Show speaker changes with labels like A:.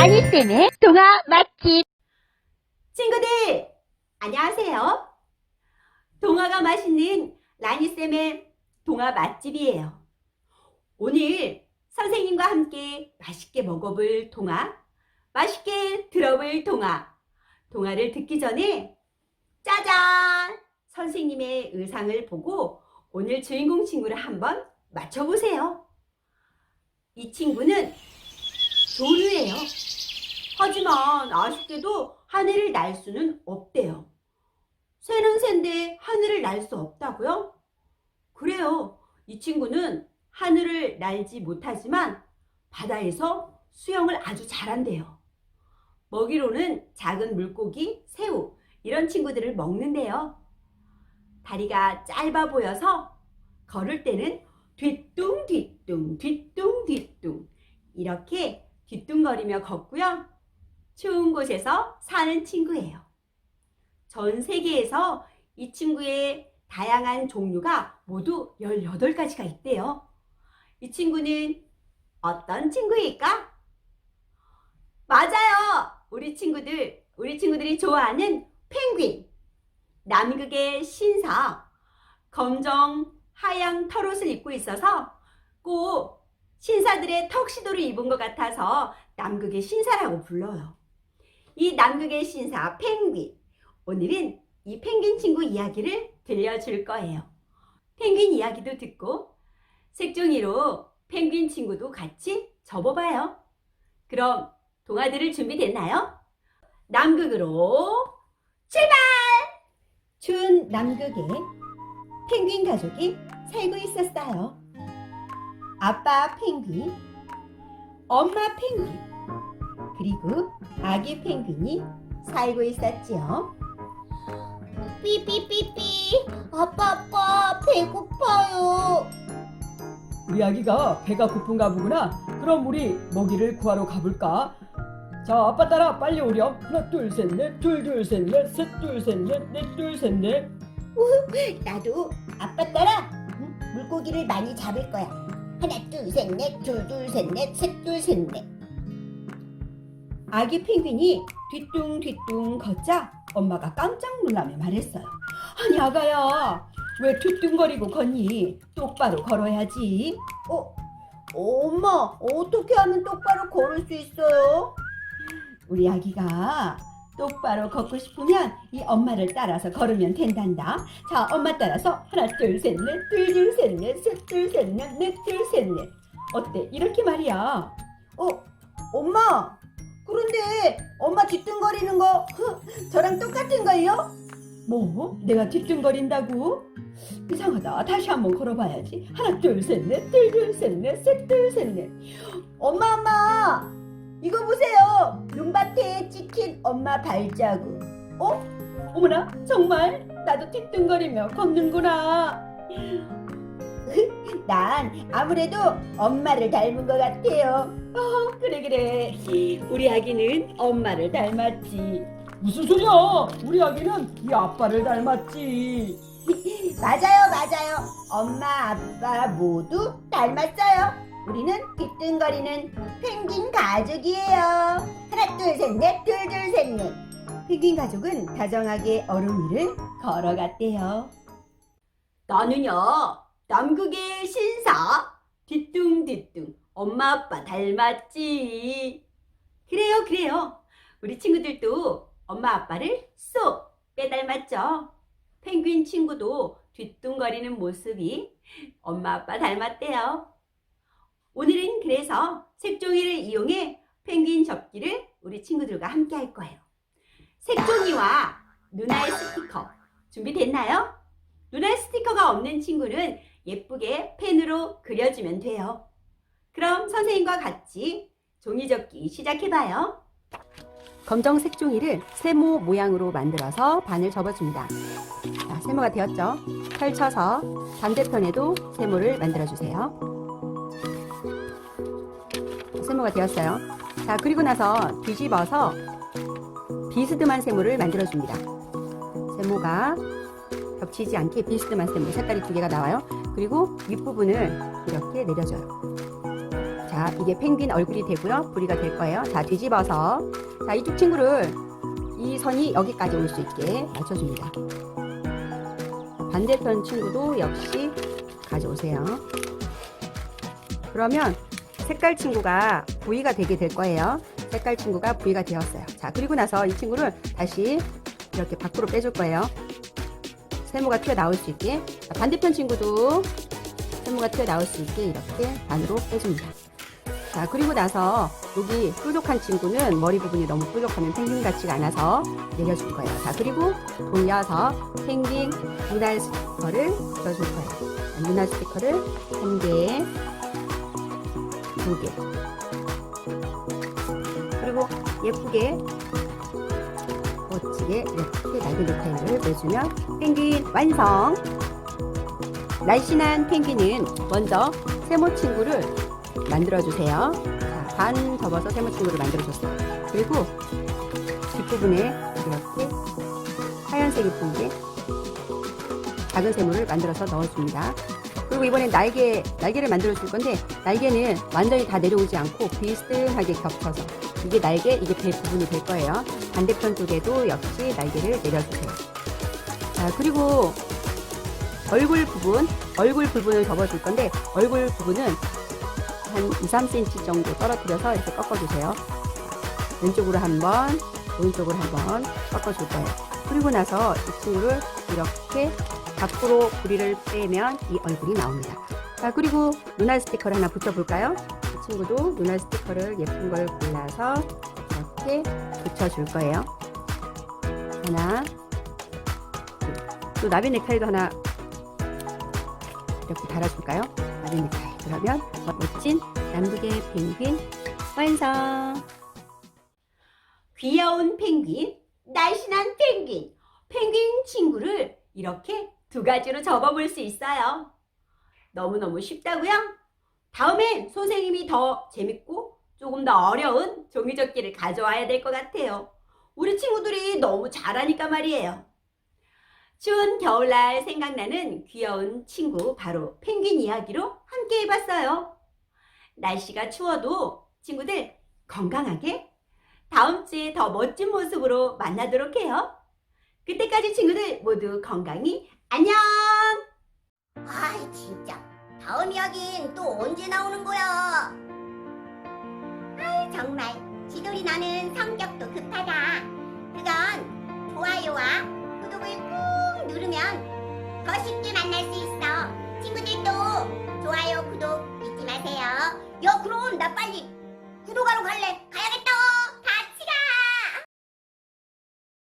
A: 라니쌤의 동화 맛집.
B: 친구들, 안녕하세요. 동화가 맛있는 라니쌤의 동화 맛집이에요. 오늘 선생님과 함께 맛있게 먹어볼 동화, 맛있게 들어볼 동화, 동화를 듣기 전에 짜잔! 선생님의 의상을 보고 오늘 주인공 친구를 한번 맞춰보세요. 이 친구는 조류예요. 하지만 아쉽게도 하늘을 날 수는 없대요. 새는 새인데 하늘을 날 수 없다고요? 그래요. 이 친구는 하늘을 날지 못하지만 바다에서 수영을 아주 잘한대요. 먹이로는 작은 물고기, 새우 이런 친구들을 먹는데요. 다리가 짧아 보여서 걸을 때는 뒤뚱뒤뚱 뒤뚱뒤뚱 이렇게 뒤뚱거리며 걷고요. 추운 곳에서 사는 친구예요. 전 세계에서 이 친구의 다양한 종류가 모두 18가지가 있대요. 이 친구는 어떤 친구일까? 맞아요! 우리 친구들, 우리 친구들이 좋아하는 펭귄. 남극의 신사. 검정 하양 털옷을 입고 있어서 꼭 신사들의 턱시도를 입은 것 같아서 남극의 신사라고 불러요. 이 남극의 신사 펭귄. 오늘은 이 펭귄 친구 이야기를 들려줄 거예요. 펭귄 이야기도 듣고 색종이로 펭귄 친구도 같이 접어봐요. 그럼 동화들을 준비됐나요? 남극으로 출발! 추운 남극에 펭귄 가족이 살고 있었어요. 아빠 펭귄, 엄마 펭귄, 그리고 아기 펭귄이 살고 있었지요.
A: 삐삐삐삐. 아빠, 아빠, 배고파요.
C: 우리 아기가 배가 고픈가 보구나. 그럼 우리 먹이를 구하러 가볼까? 자, 아빠 따라 빨리 오렴. 하나, 둘, 셋, 넷, 둘, 둘, 셋, 넷, 셋, 둘, 셋, 넷, 넷, 둘, 셋, 넷.
A: 나도 아빠 따라 응? 물고기를 많이 잡을 거야. 하나, 둘, 셋, 넷, 둘, 둘, 셋, 넷, 셋, 둘, 셋, 넷.
B: 아기 펭귄이 뒤뚱뒤뚱 걷자 엄마가 깜짝 놀라며 말했어요. 아니 아가야 왜 뒤뚱거리고 걷니? 똑바로 걸어야지.
A: 어, 엄마, 어떻게 하면 똑바로 걸을 수 있어요?
B: 우리 아기가 똑바로 걷고 싶으면 이 엄마를 따라서 걸으면 된단다. 자, 엄마 따라서 하나, 둘, 셋, 넷, 둘, 둘, 셋, 넷, 셋, 둘, 셋, 넷, 넷, 둘, 셋, 넷. 어때? 이렇게 말이야.
A: 어, 엄마, 그런데 엄마 뒤뚱거리는 거 저랑 똑같은걸요?
B: 뭐? 내가 뒤뚱거린다고? 이상하다. 다시 한번 걸어봐야지. 하나, 둘, 셋, 넷, 둘, 둘, 셋, 넷, 셋, 둘, 셋, 넷.
A: 엄마, 엄마, 이거 보세요. 눈밭에 찍힌 엄마 발자국.
B: 어? 어머나, 정말? 나도 뒤뚱거리며 걷는구나.
A: 난 아무래도 엄마를 닮은 것 같아요.
B: 어, 그래, 그래. 우리 아기는 엄마를 닮았지.
C: 무슨 소리야? 우리 아기는 이 아빠를 닮았지.
A: 맞아요, 맞아요. 엄마, 아빠 모두 닮았어요. 우리는 뒤뚱거리는 펭귄 가족이에요. 하나, 둘, 셋, 넷, 둘, 둘, 셋, 넷.
B: 펭귄 가족은 다정하게 얼음 위를 걸어갔대요. 나는요, 남극의 신사, 뒤뚱뒤뚱, 엄마 아빠 닮았지. 그래요, 그래요. 우리 친구들도 엄마 아빠를 쏙 빼닮았죠. 펭귄 친구도 뒤뚱거리는 모습이 엄마 아빠 닮았대요. 오늘은 그래서 색종이를 이용해 펭귄 접기를 우리 친구들과 함께 할 거예요. 색종이와 눈알 스티커 준비됐나요? 눈알 스티커가 없는 친구는 예쁘게 펜으로 그려주면 돼요. 그럼 선생님과 같이 종이 접기 시작해봐요. 검정색 종이를 세모 모양으로 만들어서 반을 접어줍니다. 자, 세모가 되었죠? 펼쳐서 반대편에도 세모를 만들어주세요. 세모가 되었어요. 자, 그리고 나서 뒤집어서 비스듬한 세모를 만들어줍니다. 세모가 겹치지 않게 비스듬한 세모 색깔이 두 개가 나와요. 그리고 윗부분을 이렇게 내려줘요. 자, 자, 이게 펭귄 얼굴이 되고요. 부리가 될 거예요. 자, 뒤집어서. 자, 이쪽 친구를 이 선이 여기까지 올 수 있게 맞춰줍니다. 반대편 친구도 역시 가져오세요. 그러면 색깔 친구가 부위가 되게 될 거예요. 색깔 친구가 부위가 되었어요. 자, 그리고 나서 이 친구를 다시 이렇게 밖으로 빼줄 거예요. 세모가 튀어나올 수 있게. 자, 반대편 친구도 세모가 튀어나올 수 있게 이렇게 반으로 빼줍니다. 자, 그리고 나서 여기 뾰족한 친구는 머리 부분이 너무 뾰족하면 펭귄 같지가 않아서 내려줄 거예요. 자, 그리고 돌려서 펭귄 눈알 스티커를 붙여줄 거예요. 자, 눈알 스티커를 한 개, 두 개. 그리고 예쁘게 이렇게 날개 디테일을 내주면 펭귄 완성! 날씬한 펭귄은 먼저 세모 친구를 만들어주세요. 자, 반 접어서 세모 친구를 만들어줬어요. 그리고 뒷부분에 이렇게 하얀색이 보이게 작은 세모를 만들어서 넣어줍니다. 그리고 이번엔 날개, 날개를 만들어 줄 건데, 날개는 완전히 다 내려오지 않고 비스듬하게 겹쳐서, 이게 날개, 이게 배 부분이 될 거예요. 반대편 쪽에도 역시 날개를 내려주세요. 자, 그리고 얼굴 부분, 얼굴 부분을 접어줄 건데, 얼굴 부분은 한 2, 3cm 정도 떨어뜨려서 이렇게 꺾어주세요. 왼쪽으로 한 번, 오른쪽으로 한번 꺾어줄 거예요. 그리고 나서 이 친구를 이렇게 밖으로 부리를 빼면 이 얼굴이 나옵니다. 자, 그리고 눈알 스티커를 하나 붙여볼까요? 이 친구도 눈알 스티커를 예쁜 걸 골라서 이렇게 붙여줄 거예요. 하나, 둘. 또 나비 넥타이도 하나 이렇게 달아줄까요? 나비 넥타이. 그러면 멋진 남극의 펭귄 완성!
A: 귀여운 펭귄, 날씬한 펭귄, 펭귄 친구를 이렇게 두 가지로 접어볼 수 있어요. 너무너무 쉽다고요? 다음엔 선생님이 더 재밌고 조금 더 어려운 종이접기를 가져와야 될 것 같아요. 우리 친구들이 너무 잘하니까 말이에요. 추운 겨울날 생각나는 귀여운 친구 바로 펭귄 이야기로 함께 해봤어요. 날씨가 추워도 친구들 건강하게 다음 주에 더 멋진 모습으로 만나도록 해요. 그때까지 친구들 모두 건강히 안녕!
D: 아이 진짜 다음 이야기는 또 언제 나오는 거야? 아이 정말 지돌이 나는 성격도 급하다. 그건